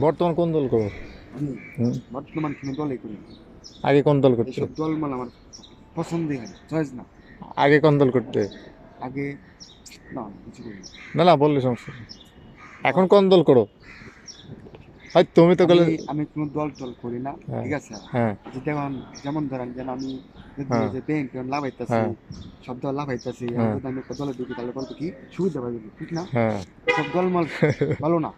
বর্তমান কোন দল করো বর্তমান কোনো দলই করি আগে কোন দল করতে? এইসব দল মানে আমার পছন্দই হয় চয়েস না। আগে কোন দল করতে? আগে না কিছু করি না। না বললে সমস্যা এখন কোন দল করো? হয় তুমি তো গেলে আমি- আমি কোনো দল টল করি না হ্যাঁ। ঠিক আছে? হ্যাঁ। যেমন যেমন ধরেন যেন আমি যদি হ্যাঁ। যে ব্যাংক লাভাইতেছি হ্যাঁ। সব দল লাভাইতেছি হ্যাঁ। যদি আমি একটা দলে ঢুকি তাহলে বলতো কি? সুবিধা পাইবে ঠিক না? হ্যাঁ। সব দল মাল ভালো না।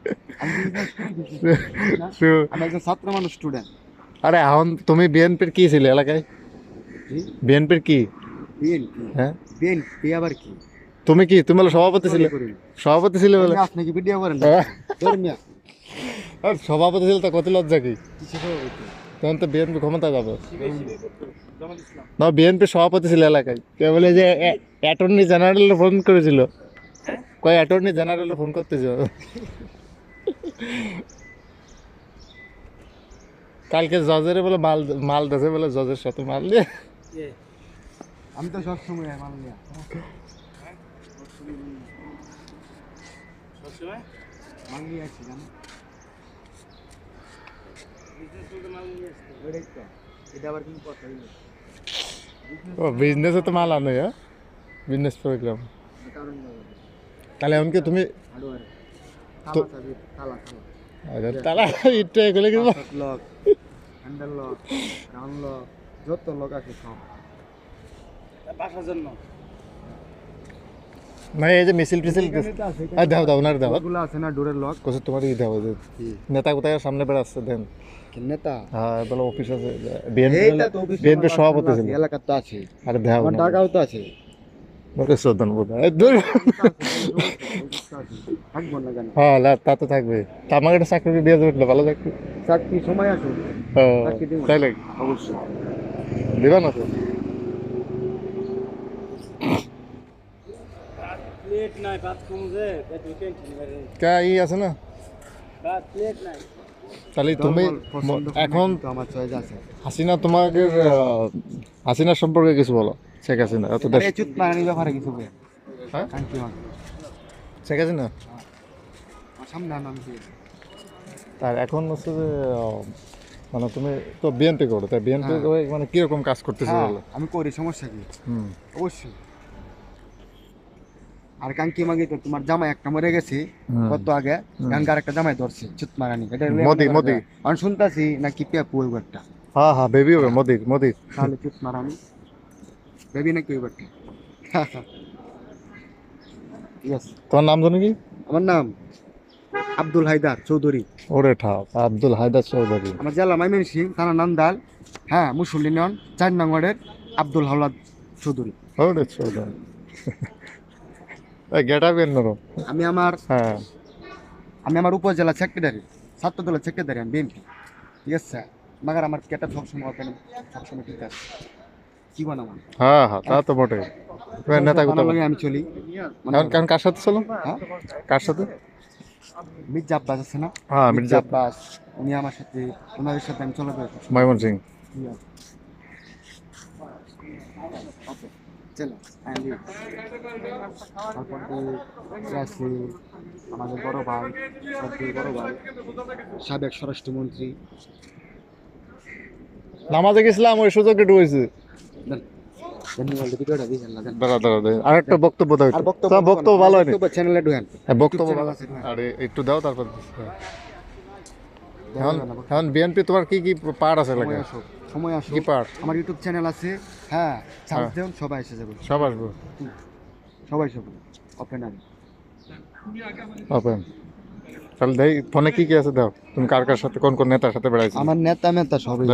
আমি একজন ছাত্র মানুষ স্টুডেন্ট আরে এখন তুমি বিএনপির কি ছিলে এলাকায়? বিএনপির কি? বিএনপি হ্যাঁ। বিএনপি আবার কি? তুমি কি তুমি সভাপতি ছিলে। সভাপতি ছিলে বলে? আপনি কি ভিডিও করেন হ্যাঁ। আর সভাপতি ছিল তো কত লজ্জা কি? তখন তো বিএনপি ক্ষমতা যাবে। না বিএনপি সভাপতি ছিল এলাকায়। কে বলে যে অ্যাটর্নি জেনারেল ফোন করেছিল। কয় অ্যাটর্নি জেনারেল ফোন করতেছিল কালকে জজের বলে মাল মাল দেছে বলে জজের সাথে মাল দিয়ে। আমি তো সব সময় মাল নিয়ে। মাল নিয়ে আসছি জানো? এটা আবার কিন্তু কথা হইল? ও বিজনেসে তো মাল আনো হ্যাঁ? বিজনেস প্রোগ্রাম তাহলে এমনকি তুমি তালা ইটটা এগুলো কিন্তু lock handle lock round lock যত লক আছে সব। বাসার জন্য? না এই যে মিছিল টিছিল আর দাও দাও ওনার দাও ওগুলো আছে না ডোরের লক কোথাও তোমার ই দাও নেতা কোথায় সামনে বেড়াচ্ছে দেন নেতা হ্যাঁ বলে অফিস আছে বিএনপি বিএনপি সভাপতি ছিল এলাকার তো আছে আরে দাও আমার টাকাও তো আছে ওকে শ্রদ্ধা নেব দূর। হ্যাঁ লা, তা তো থাকবে তা আমাকে একটা চাকরি দিয়ে দেবে না, ভালো চাকরি চাকরি সময় ও, তাই লাগে অবশ্যই দিবা না প্লেট নাই ভাত কা ই আছে না? ভাত প্লেট নাই তাহলে তুমি এখন আমার চয়েস আছে। হাসিনা তোমাকে হাসিনার সম্পর্কে কিছু বলো শেখ হাসিনা এত দেশ মারানি ব্যাপারে কিছু বে হ্যাঁ? শেখ হাসিনা? সামনে দিয়ে তার এখন হচ্ছে যে মানে তুমি তো বিএনপি করো তাই বিএনপি মানে কীরকম কাজ করতেছে হ্যাঁ, বলো? আমি করি সমস্যা কি? হুম। অবশ্যই। আর কাঙ্কি মাগি তো তোমার জামাই একটা মরে গেছে কত আগে গাঙ্গার একটা জামাই ধরছে চুত মারানি। এটা মোদি, মোদি। আমি শুনতাছি নাকি পেপু ওই একটা। হ্যাঁ হ্যাঁ বেবি হবে মোদির মোদির। তাহলে চুত মারানি। বেবি নাকি ওই একটা। ঠিক তোমার নাম জানো কি? আমার নাম আব্দুল হায়দার চৌধুরী। ওরে ঠাপ আব্দুল হায়দার চৌধুরী। আমার জেলা মাইমেন সিং থানা নান্দাল। হ্যাঁ মুসল্লি নন চার নম্বরের আব্দুল হাওলাদ চৌধুরী। ওরে চৌধুরী। নরম আমি আমার হ্যাঁ। আমি আমার উপজেলা সেক্রেটারি ছাত্র দলের সেক্রেটারি আমি বিএনপি ঠিক আছে মাগার আমার কেটা সবসময় ওপেন সবসময় ঠিক আছে। জীবন আমার হ্যাঁ হ্যাঁ তা তো বটে নেতা আমি চলি। মানে কারণ কার সাথে চলো? হ্যাঁ? কার সাথে? মির্জা আব্বাস আছে না? হ্যাঁ মির্জা আব্বাস উনি আমার সাথে ওনাদের সাথে আমি চলে ময়মন সিং তারপর আমাদের বড় ভাই সবচেয়ে বড় ভাই সাবেক স্বরাষ্ট্রমন্ত্রী। নামাজে গেছিলাম ওই সুযোগ একটা বক্তব্য দাও বক্তব্য তোমার বক্তব্য ভালো হয়নি। বক্তব্য চ্যানেলে ঢুকেন। হ্যাঁ, বক্তব্য ভালো আছে। আরে একটু দাও তারপর এখন বিএনপি তোমার কি কি পার্ট আছে লাগে সময় আসুক। কি আমার ইউটিউব চ্যানেল আছে। হ্যাঁ চান্স হ্যাঁ। দেন সবাই এসে যাবে। সব আসব। সবাই সবাই ওপেন আমি ওপেন তাহলে দেই ফোনে কি কি আছে দাও? তুমি কার কার সাথে কোন কোন নেতার সাথে বেড়াইছো? আমার নেতা মেতা সবই?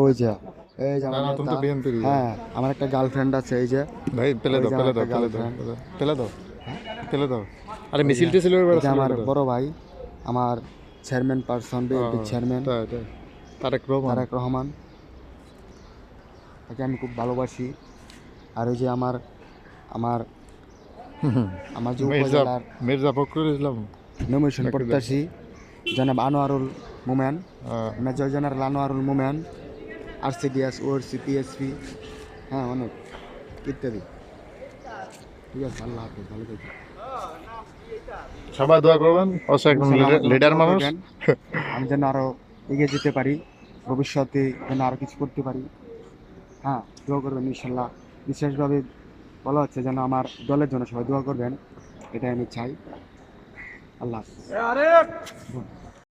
ওই যে এই যে আমার তুমি তো বিএনপি হ্যাঁ আমার একটা গার্লফ্রেন্ড আছে এই যে। ভাই পেলে দাও পেলে দাও পেলে দাও পেলে দাও। পেলে দাও। আরে মিছিল টিছিল এই যে আমার বড় ভাই আমার chairman person BNP chairman Tarique Rahman. Tarique Rahman. তাকে আমি খুব ভালোবাসি। আর ওই যে আমার আমার আমার যে মির্জা উপজেলার মির্জা ফখরুল ইসলাম। নমিনেশন প্রত্যাশী জনাব আনোয়ারুল মোমেন আহ, major general Anwarul Momen RCDS Orsi PSP হ্যাঁ অনেক ইত্যাদি। ঠিক আছে আল্লাহ হাফিজ ভালো থাকি সবাই দোয়া করবেন একদম লিডার মানুষ। আমি যেন আরও এগিয়ে যেতে পারি ভবিষ্যতে যেন আরও কিছু করতে পারি। হ্যাঁ দোয়া করবেন ইনশাল্লাহ। বিশেষভাবে বলা হচ্ছে যেন আমার দলের জন্য সবাই দোয়া করবেন এটাই আমি চাই। আল্লাহ হাফিজ।